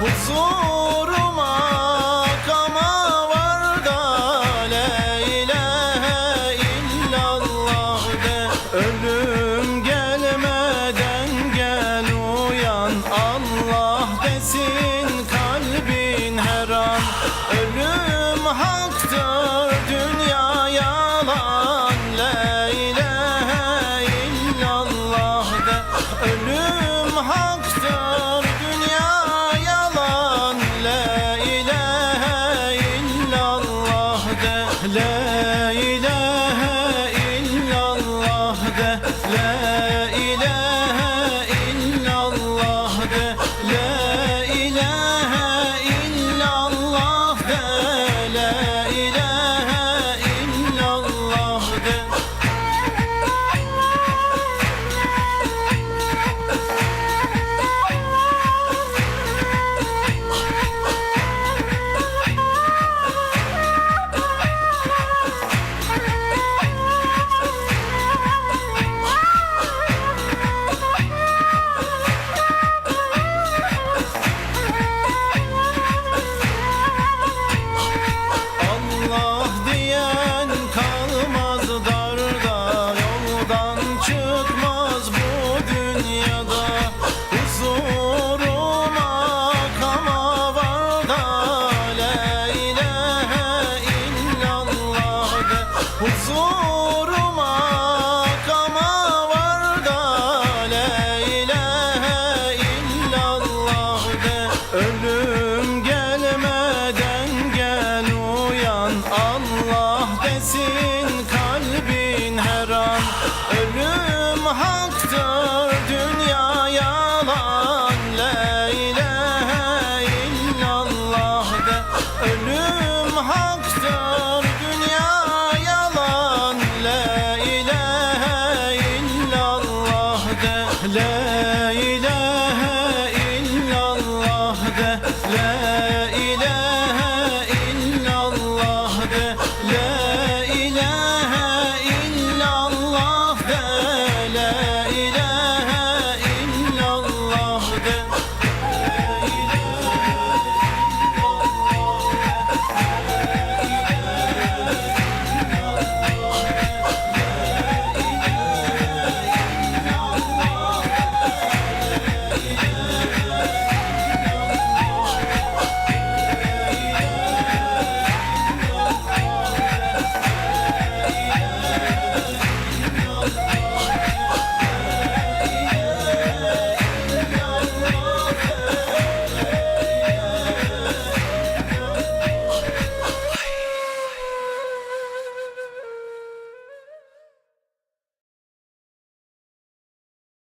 de Huzuru makama var da La ilahe illallah de. Ölüm gelmeden gel uyan Allah desin de Ölüm haktır dünya yalan La ilahe illallah de. Ölüm haktır dünya yalan La ilahe illallah de. La ilahe illallah de La